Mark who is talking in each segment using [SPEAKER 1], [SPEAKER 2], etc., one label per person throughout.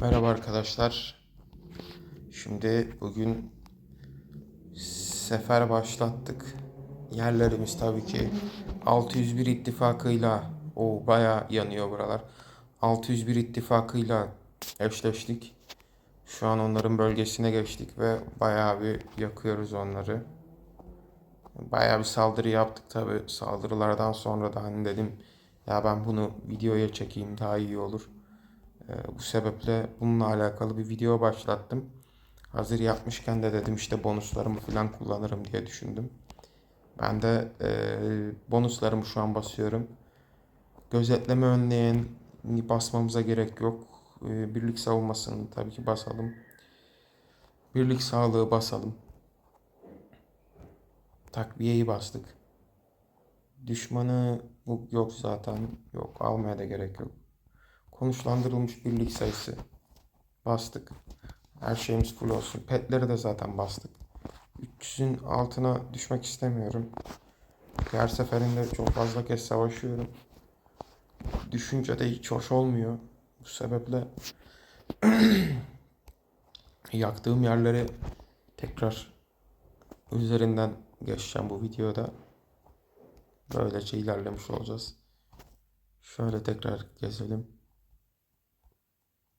[SPEAKER 1] Merhaba arkadaşlar. Şimdi bugün sefer başlattık. Yerlerimiz tabii ki 601 ittifakıyla o baya yanıyor buralar. 601 ittifakıyla eşleştik. Şu an onların bölgesine geçtik ve bayağı bir yakıyoruz onları. Bayağı bir saldırı yaptık tabii. Saldırılardan sonra da hani dedim ya ben bunu videoya çekeyim daha iyi olur. Ee, bu sebeple bununla alakalı bir video başlattım. Hazır yapmışken de dedim işte bonuslarımı falan kullanırım diye düşündüm. Ben de e, bonuslarımı şu an basıyorum. Gözetleme önleyen basmamıza gerek yok. E, birlik savunmasını tabii ki basalım. Birlik sağlığı basalım. Takviyeyi bastık. Düşmanı yok zaten. Yok almaya da gerek yok. Konuşlandırılmış birlik sayısı. Bastık. Her şeyimiz full olsun. Petleri de zaten bastık. 300'ün altına düşmek istemiyorum. Her seferinde çok fazla kez savaşıyorum. Düşünce de hiç hoş olmuyor. Bu sebeple yaktığım yerleri tekrar üzerinden geçeceğim bu videoda. Böylece ilerlemiş olacağız. Şöyle tekrar gezelim.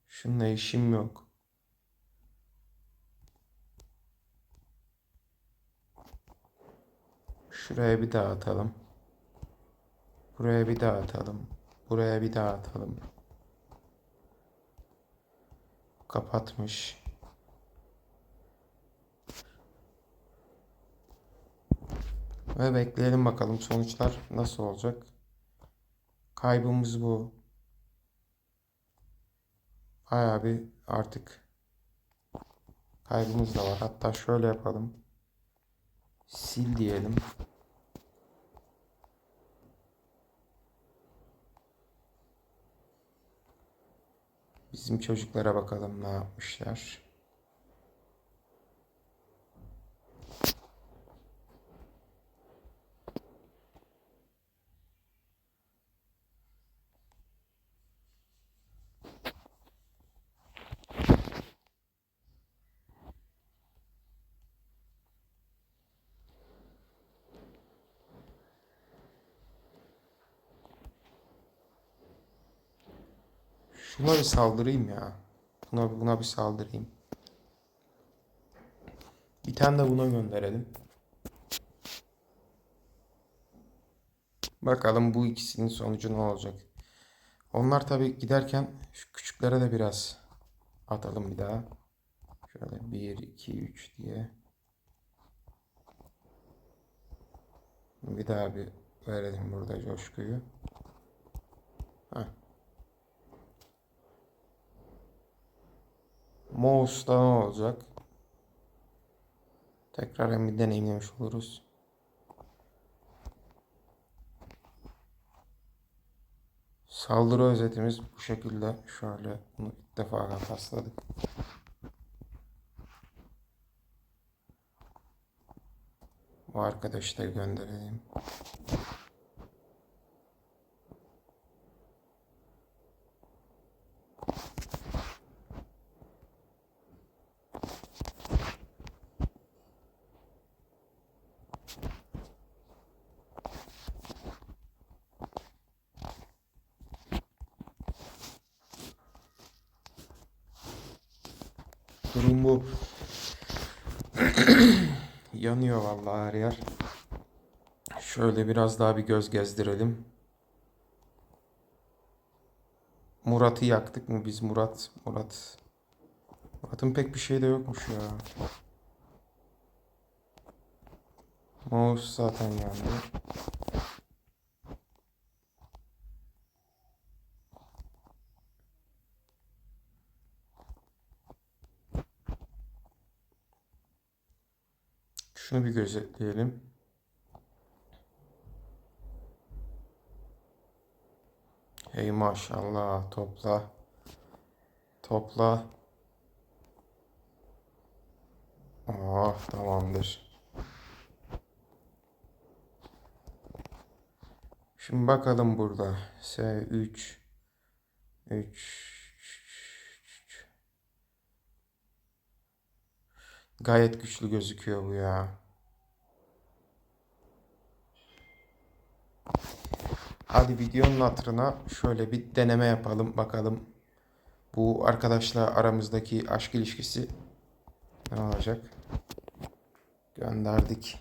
[SPEAKER 1] Şununla işim yok. Şuraya bir daha atalım. Buraya bir daha atalım. Buraya bir daha atalım. Kapatmış. Ve bekleyelim bakalım sonuçlar nasıl olacak. Kaybımız bu. Bayağı bir artık kaybımız da var. Hatta şöyle yapalım. Sil diyelim. Bizim çocuklara bakalım ne yapmışlar. Şuna bir saldırayım ya. Buna, buna bir saldırayım. Bir tane de buna gönderelim. Bakalım bu ikisinin sonucu ne olacak. Onlar tabii giderken şu küçüklere de biraz atalım bir daha. Şöyle 1, 2, 3 diye. Bir daha bir verelim burada coşkuyu. Mouse'da ne olacak? Tekrar hem bir deneyimlemiş oluruz. Saldırı özetimiz bu şekilde. Şöyle bunu ilk defa rastladık. Bu arkadaşı da gönderelim. Durum bu. Yanıyor vallahi her yer. Şöyle biraz daha bir göz gezdirelim. Murat'ı yaktık mı biz Murat? Murat. Murat'ın pek bir şey de yokmuş ya. Mouse zaten yandı. Şunu bir gözetleyelim. Hey maşallah topla. Topla. Oh tamamdır. Şimdi bakalım burada. S3 3 Gayet güçlü gözüküyor bu ya. Hadi videonun hatırına şöyle bir deneme yapalım bakalım. Bu arkadaşla aramızdaki aşk ilişkisi ne olacak? Gönderdik.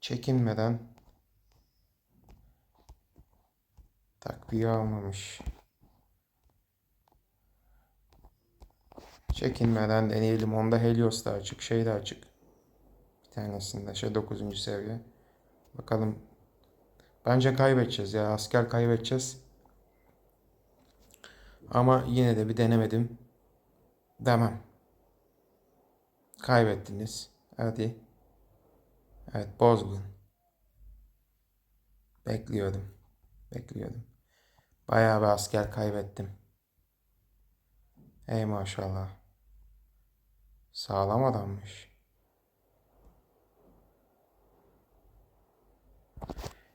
[SPEAKER 1] Çekinmeden takviye almamış. Çekinmeden deneyelim. Onda Helios da açık, şey de açık. Bir tanesinde şey 9. seviye. Bakalım. Bence kaybedeceğiz ya. Asker kaybedeceğiz. Ama yine de bir denemedim. Demem. Kaybettiniz. Hadi. Evet bozgun. Bekliyordum. Bekliyordum. Bayağı bir asker kaybettim. Ey maşallah. Sağlam adammış.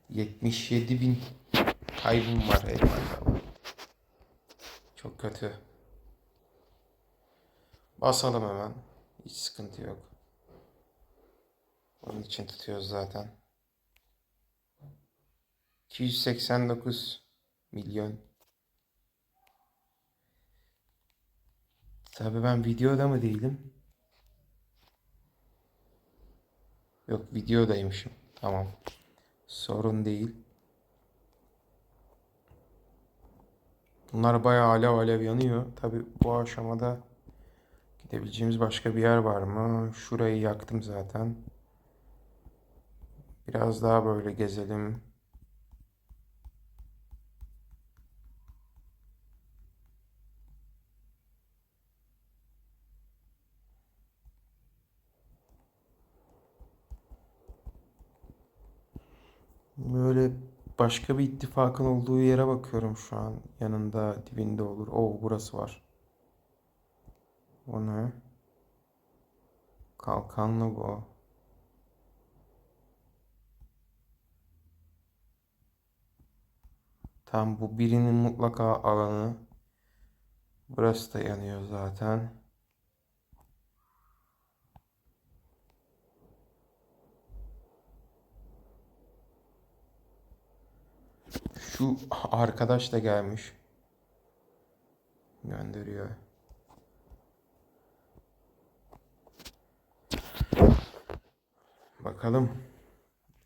[SPEAKER 1] 77 bin kaybım var ey maşallah. Çok kötü. Basalım hemen. Hiç sıkıntı yok. Onun için tutuyoruz zaten. 289 milyon. Tabii ben videoda mı değilim? Yok videodaymışım. Tamam. Sorun değil. Bunlar bayağı alev alev yanıyor. Tabii bu aşamada gidebileceğimiz başka bir yer var mı? Şurayı yaktım zaten. Biraz daha böyle gezelim. Böyle başka bir ittifakın olduğu yere bakıyorum şu an. Yanında, dibinde olur. Oo, burası var. O ne? Kalkanlı bu. Tam bu birinin mutlaka alanı. Burası da yanıyor zaten. Şu arkadaş da gelmiş. Gönderiyor. Bakalım.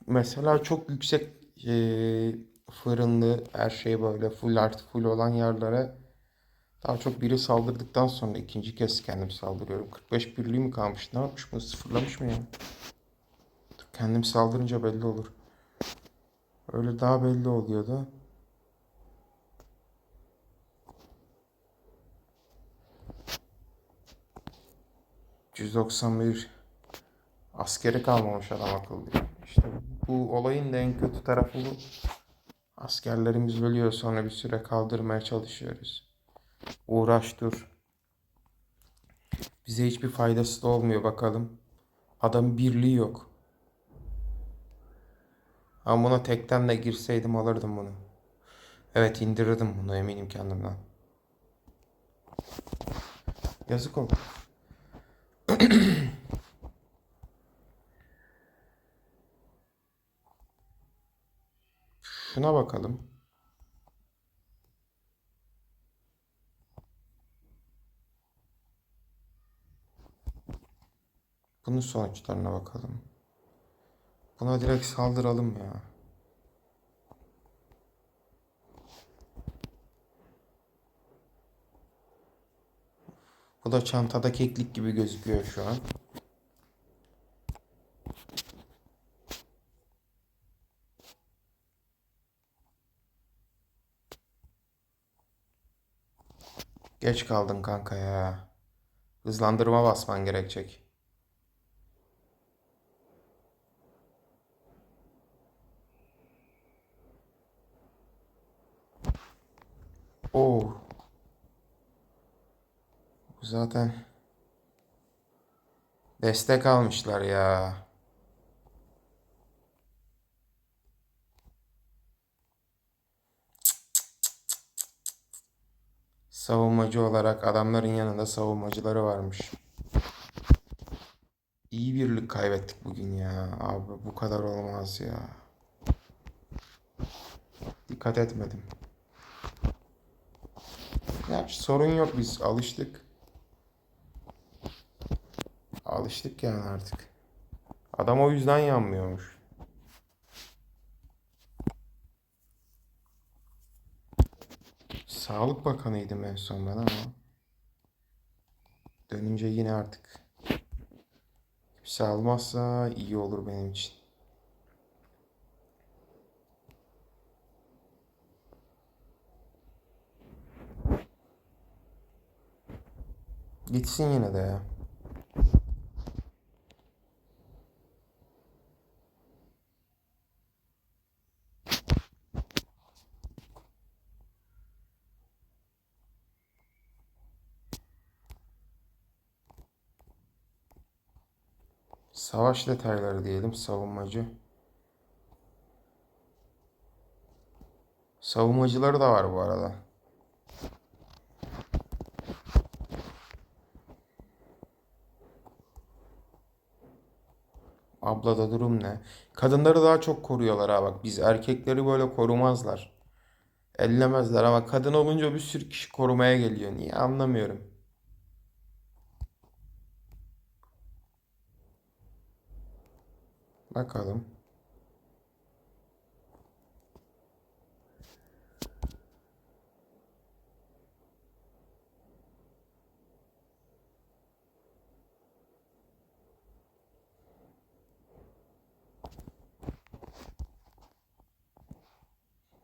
[SPEAKER 1] Mesela çok yüksek eee, fırınlı her şey böyle full art full olan yerlere daha çok biri saldırdıktan sonra ikinci kez kendim saldırıyorum. 45 birliği mi kalmış? Ne yapmış bunu? Sıfırlamış mı ya? Kendim saldırınca belli olur. Öyle daha belli oluyordu. ...191 askeri kalmamış adam akıllı. İşte bu olayın da en kötü tarafı bu. Askerlerimiz ölüyor sonra bir süre kaldırmaya çalışıyoruz. Uğraş dur. Bize hiçbir faydası da olmuyor bakalım. Adam birliği yok. Ama buna tekten de girseydim alırdım bunu. Evet indirirdim bunu eminim kendimden. Yazık oldu. Şuna bakalım. Bunun sonuçlarına bakalım. Buna direkt saldıralım ya. Bu da çantada keklik gibi gözüküyor şu an. Geç kaldın kanka ya. Hızlandırma basman gerekecek. Oo. Bu zaten destek almışlar ya. savunmacı olarak adamların yanında savunmacıları varmış. İyi birlik kaybettik bugün ya. Abi bu kadar olmaz ya. Dikkat etmedim. Sorun yok biz alıştık. Alıştık yani artık. Adam o yüzden yanmıyormuş. Sağlık Bakanıydım en son ben ama dönünce yine artık kimse almazsa iyi olur benim için. Gitsin yine de ya. Savaş detayları diyelim savunmacı. Savunmacıları da var bu arada. Ablada durum ne? Kadınları daha çok koruyorlar ha bak. Biz erkekleri böyle korumazlar. Ellemezler ama kadın olunca bir sürü kişi korumaya geliyor. Niye anlamıyorum. Bakalım.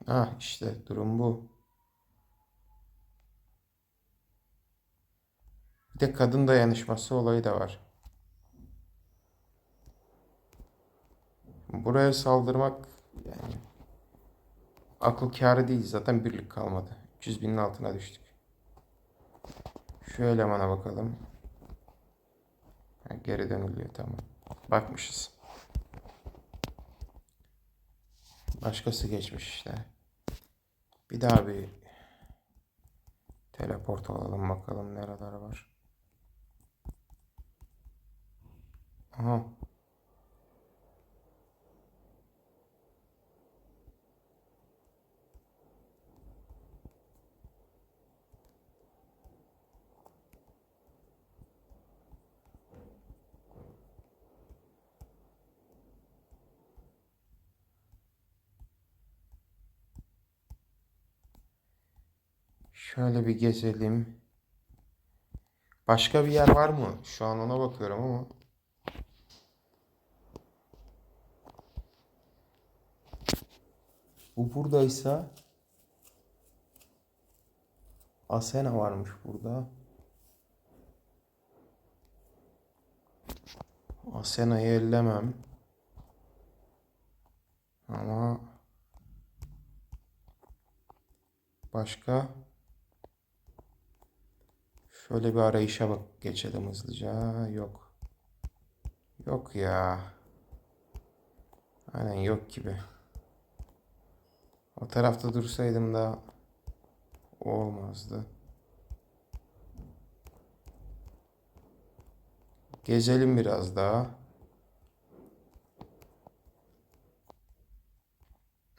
[SPEAKER 1] Ah işte durum bu. Bir de kadın dayanışması olayı da var. Buraya saldırmak yani akıl kârı değil zaten birlik kalmadı. 300 binin altına düştük. Şu elemana bakalım. Geri dönülüyor tamam. Bakmışız. Başkası geçmiş işte. Bir daha bir teleport alalım bakalım nereler var. Aha. Şöyle bir gezelim. Başka bir yer var mı? Şu an ona bakıyorum ama. Bu buradaysa Asena varmış burada. Asena'yı ellemem. Ama başka şöyle bir arayışa bak geçelim hızlıca. Yok. Yok ya. Aynen yok gibi. O tarafta dursaydım da olmazdı. Gezelim biraz daha.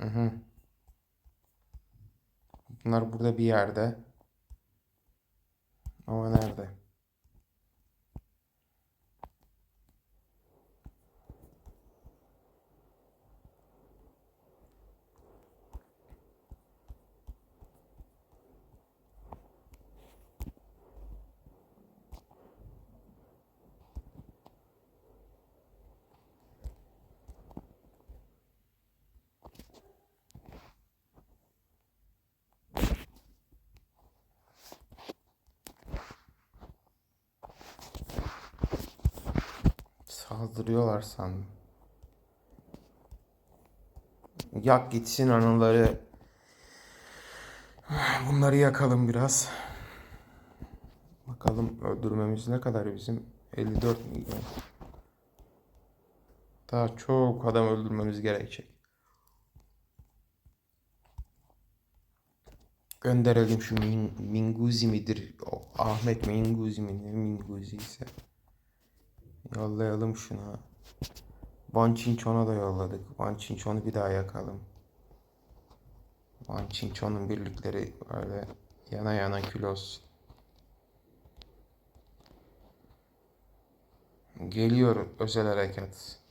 [SPEAKER 1] Hı hı. Bunlar burada bir yerde. Ama nerede? Saldırıyorlar sandım. Yak gitsin anıları. Bunları yakalım biraz. Bakalım öldürmemiz ne kadar bizim? 54 milyon. Daha çok adam öldürmemiz gerekecek. Gönderelim şu Min- Minguzi midir? O Ahmet Minguzi mi? Minguzi ise. Yollayalım şuna. Van Çinçon'a da yolladık. Van Çinçon'u bir daha yakalım. Van Çinçon'un birlikleri böyle yana yana kül olsun. Geliyor özel harekat.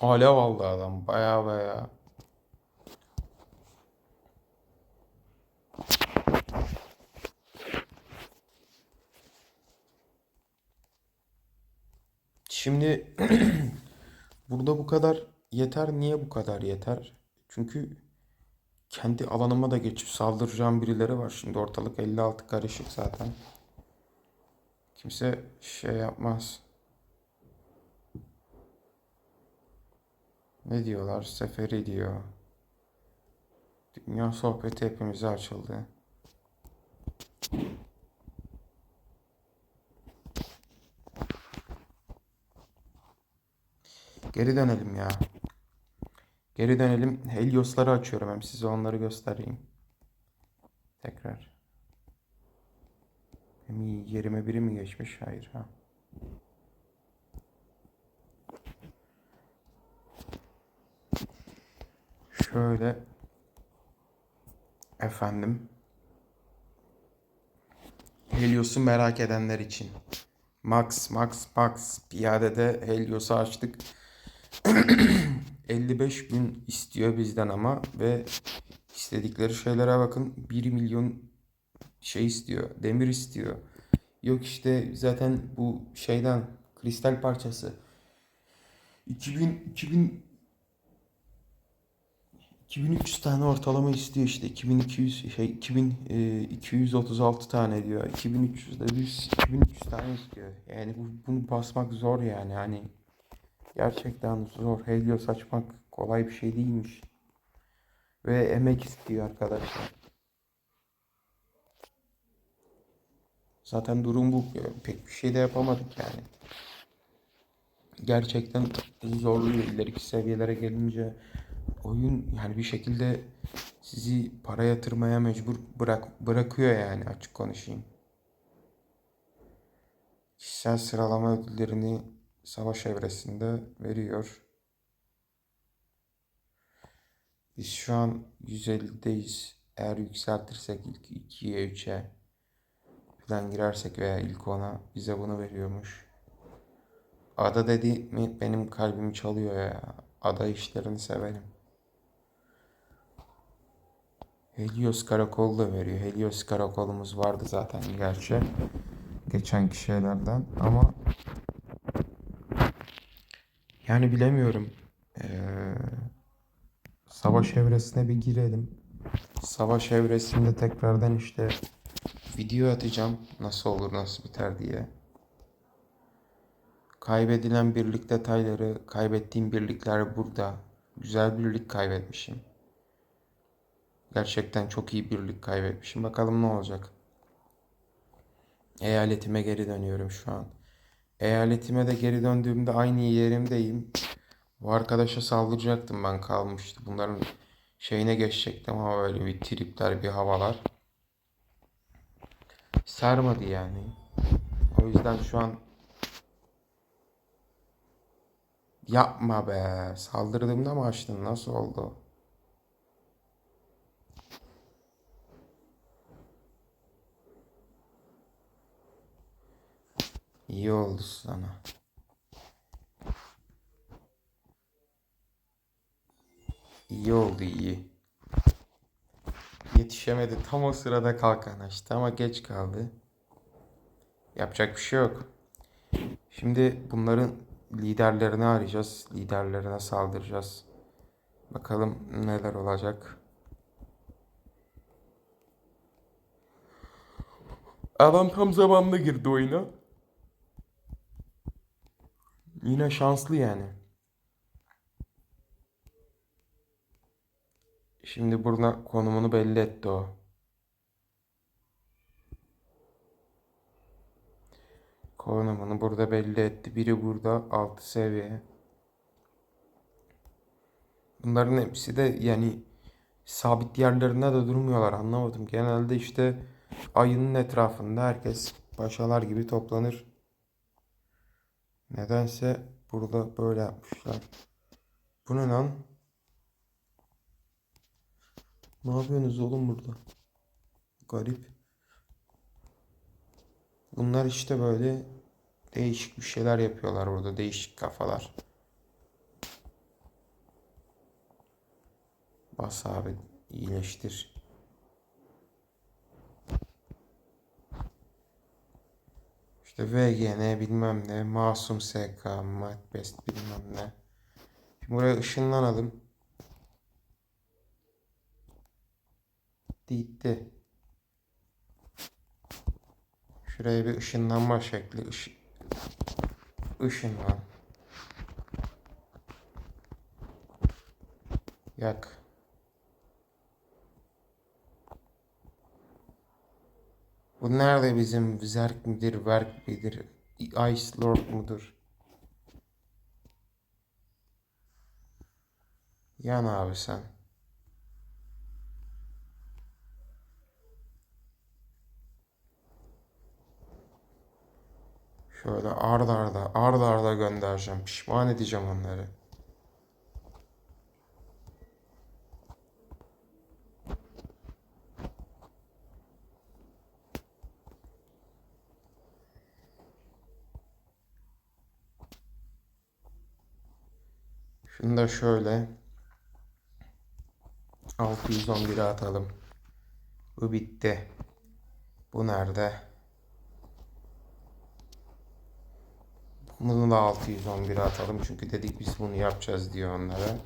[SPEAKER 1] Alev aldı adam baya baya. Şimdi burada bu kadar yeter. Niye bu kadar yeter? Çünkü kendi alanıma da geçip saldıracağım birileri var. Şimdi ortalık 56 karışık zaten. Kimse şey yapmaz. Ne diyorlar? Seferi diyor. Dünya sohbeti hepimize açıldı. Geri dönelim ya. Geri dönelim. Helios'ları açıyorum hem size onları göstereyim. Tekrar. Hem yerime biri mi geçmiş? Hayır ha. Şöyle. Efendim. Helios'u merak edenler için. Max Max Max. Piyadede Helios'u açtık. 55 gün istiyor bizden ama ve istedikleri şeylere bakın. 1 milyon şey istiyor demir istiyor. Yok işte zaten bu şeyden kristal parçası. 2000 2000 2300 tane ortalama istiyor işte. 2200 şey 2236 tane diyor. 2300 de biz 2300 tane istiyor. Yani bu, bunu basmak zor yani. Hani gerçekten zor. Helios açmak kolay bir şey değilmiş. Ve emek istiyor arkadaşlar. Zaten durum bu. Pek bir şey de yapamadık yani. Gerçekten zorluyor. İleriki seviyelere gelince oyun yani bir şekilde sizi para yatırmaya mecbur bırak bırakıyor yani açık konuşayım. Kişisel sıralama ödüllerini savaş evresinde veriyor. Biz şu an 150'deyiz. Eğer yükseltirsek ilk 2'ye 3'e falan girersek veya ilk 10'a bize bunu veriyormuş. Ada dedi mi benim kalbimi çalıyor ya. Ada işlerini severim. Helios karakolu da veriyor. Helios karakolumuz vardı zaten gerçi. Geçenki şeylerden ama yani bilemiyorum. Ee, savaş evresine bir girelim. Savaş evresinde tekrardan işte video atacağım. Nasıl olur nasıl biter diye. Kaybedilen birlik detayları, kaybettiğim birlikler burada. Güzel birlik kaybetmişim. Gerçekten çok iyi birlik kaybetmişim. Bakalım ne olacak. Eyaletime geri dönüyorum şu an. Eyaletime de geri döndüğümde aynı yerimdeyim. Bu arkadaşa saldıracaktım ben kalmıştı. Bunların şeyine geçecektim ama böyle bir tripler, bir havalar. Sarmadı yani. O yüzden şu an yapma be. Saldırdığımda mı açtın? Nasıl oldu? İyi oldu sana. İyi oldu iyi. Yetişemedi. Tam o sırada kalkan açtı ama geç kaldı. Yapacak bir şey yok. Şimdi bunların liderlerini arayacağız. Liderlerine saldıracağız. Bakalım neler olacak. Adam tam zamanında girdi oyuna. Yine şanslı yani. Şimdi burada konumunu belli etti o. Konumunu burada belli etti. Biri burada 6 seviye. Bunların hepsi de yani sabit yerlerinde de durmuyorlar anlamadım. Genelde işte ayının etrafında herkes paşalar gibi toplanır. Nedense burada böyle yapmışlar. Bu ne lan? Ne yapıyorsunuz oğlum burada? Garip. Bunlar işte böyle değişik bir şeyler yapıyorlar burada. Değişik kafalar. Bas abi iyileştir. İşte VGN bilmem ne, Masum SK, Macbest bilmem ne. Şimdi buraya ışınlanalım. Gitti. Şuraya bir ışınlanma şekli. Iş... Işınlan. Yak. Bu nerede bizim Zerk midir, Verk midir, Ice Lord mudur? Yan abi sen. Şöyle ard arda, ard arda göndereceğim. Pişman edeceğim onları. Şunu da şöyle 611'e atalım. Bu bitti. Bu nerede? Bunu da 611'e atalım çünkü dedik biz bunu yapacağız diyor onlara.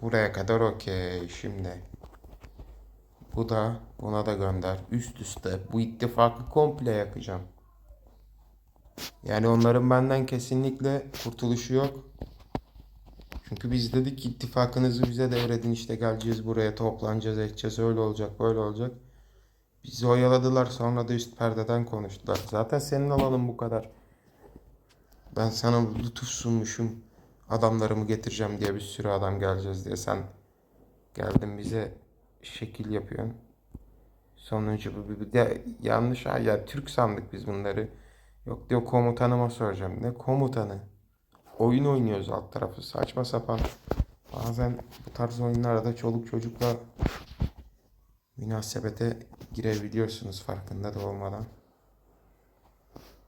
[SPEAKER 1] Buraya kadar okey. Şimdi bu da buna da gönder. Üst üste bu ittifakı komple yakacağım. Yani onların benden kesinlikle kurtuluşu yok. Çünkü biz dedik ittifakınızı bize devredin işte geleceğiz buraya toplanacağız edeceğiz öyle olacak böyle olacak. Bizi oyaladılar sonra da üst perdeden konuştular. Zaten senin alanın bu kadar. Ben sana lütuf sunmuşum. Adamlarımı getireceğim diye bir sürü adam geleceğiz diye. Sen geldin bize şekil yapıyorsun. Sonuncu bu bir de yanlış ya Türk sandık biz bunları. Yok diyor komutanıma soracağım. Ne komutanı? Oyun oynuyoruz alt tarafı. Saçma sapan. Bazen bu tarz oyunlarda çoluk çocukla münasebete girebiliyorsunuz farkında da olmadan.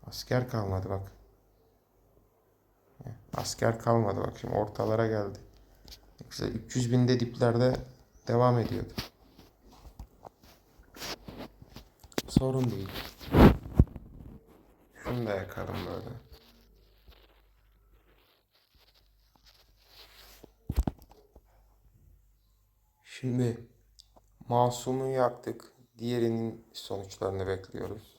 [SPEAKER 1] Asker kalmadı bak. Asker kalmadı bak şimdi ortalara geldi. Yoksa 300 binde diplerde devam ediyordu. Sorun değil. Şunu da yakalım böyle. Şimdi Masum'u yaktık. Diğerinin sonuçlarını bekliyoruz.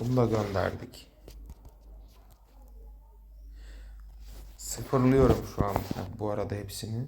[SPEAKER 1] Bunu da gönderdik. Sıfırlıyorum şu an bu arada hepsini.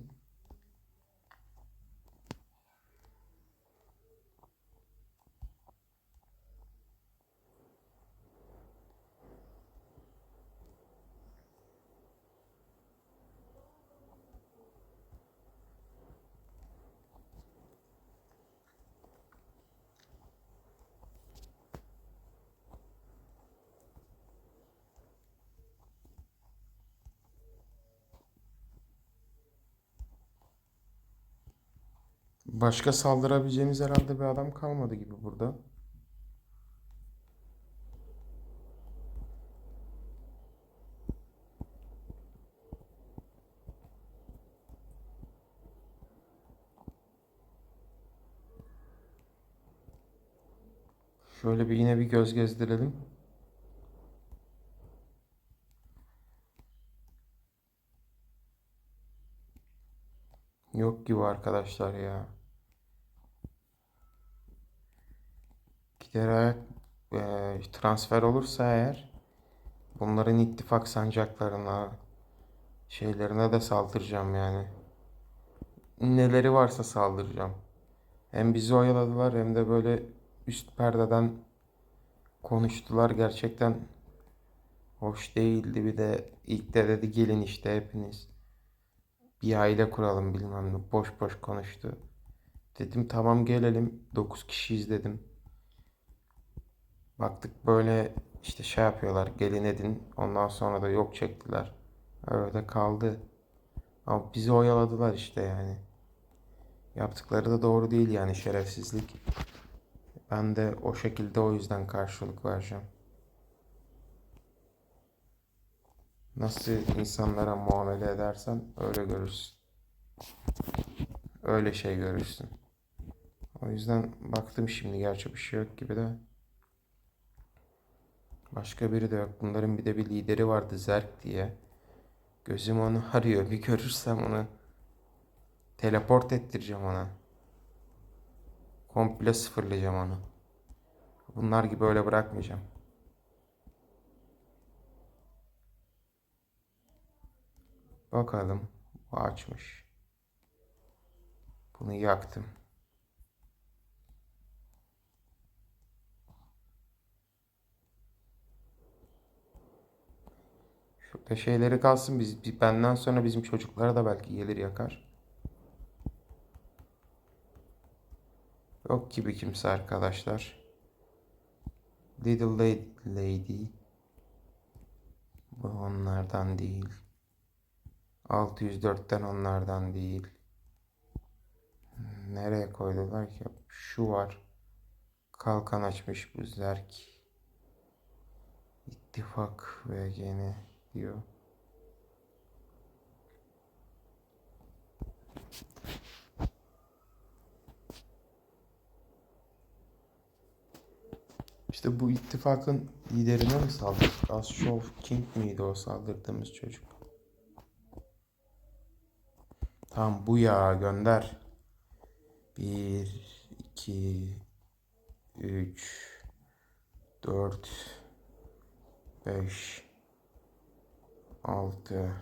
[SPEAKER 1] Başka saldırabileceğimiz herhalde bir adam kalmadı gibi burada. Şöyle bir yine bir göz gezdirelim. Yok gibi arkadaşlar ya. Ayak e, transfer olursa eğer bunların ittifak sancaklarına şeylerine de saldıracağım yani. Neleri varsa saldıracağım. Hem bizi oyaladılar hem de böyle üst perdeden konuştular. Gerçekten hoş değildi. Bir de ilk de dedi gelin işte hepiniz. Bir aile kuralım bilmem ne. Boş boş konuştu. Dedim tamam gelelim. 9 kişiyiz dedim. Baktık böyle işte şey yapıyorlar. Gelin edin. Ondan sonra da yok çektiler. Öyle kaldı. Ama bizi oyaladılar işte yani. Yaptıkları da doğru değil yani şerefsizlik. Ben de o şekilde o yüzden karşılık vereceğim. Nasıl insanlara muamele edersen öyle görürsün. Öyle şey görürsün. O yüzden baktım şimdi gerçi bir şey yok gibi de. Başka biri de yok. Bunların bir de bir lideri vardı Zerk diye. Gözüm onu arıyor. Bir görürsem onu teleport ettireceğim ona. Komple sıfırlayacağım onu. Bunlar gibi öyle bırakmayacağım. Bakalım. Bu açmış. Bunu yaktım. Şurada şeyleri kalsın. Biz, benden sonra bizim çocuklara da belki gelir yakar. Yok gibi kimse arkadaşlar. Little Lady. Bu onlardan değil. 604'ten onlardan değil. Nereye koydular ki? Şu var. Kalkan açmış bu Zerk. İttifak ve gene diyor. İşte bu ittifakın liderine mi saldırdık? Ashov King miydi o saldırdığımız çocuk? Tamam bu ya gönder. 1, 2, 3, 4, 5, 6.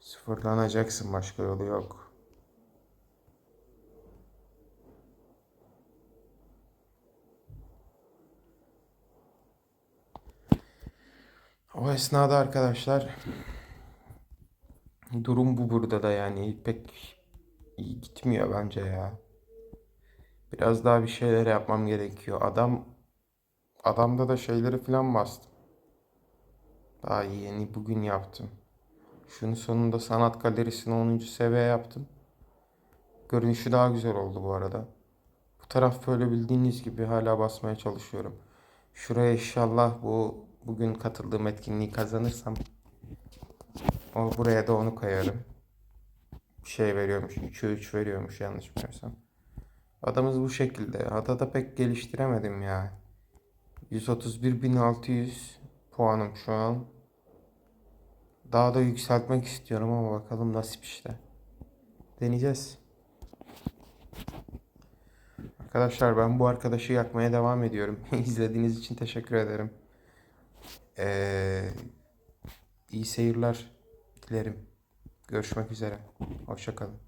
[SPEAKER 1] Sıfırlanacaksın başka yolu yok. O esnada arkadaşlar durum bu burada da yani pek iyi gitmiyor bence ya. Biraz daha bir şeyler yapmam gerekiyor. Adam adamda da şeyleri falan bastım. Daha yeni bugün yaptım. Şunun sonunda sanat galerisini 10. seviye yaptım. Görünüşü daha güzel oldu bu arada. Bu taraf böyle bildiğiniz gibi hala basmaya çalışıyorum. Şuraya inşallah bu bugün katıldığım etkinliği kazanırsam o buraya da onu koyarım. Şey veriyormuş, 3'e 3 veriyormuş yanlış bilmiyorsam. Adamız bu şekilde. Adada pek geliştiremedim ya. 131.600 puanım şu an. Daha da yükseltmek istiyorum ama bakalım nasip işte. Deneyeceğiz. Arkadaşlar ben bu arkadaşı yakmaya devam ediyorum. İzlediğiniz için teşekkür ederim. Ee, iyi seyirler dilerim. Görüşmek üzere. Hoşçakalın.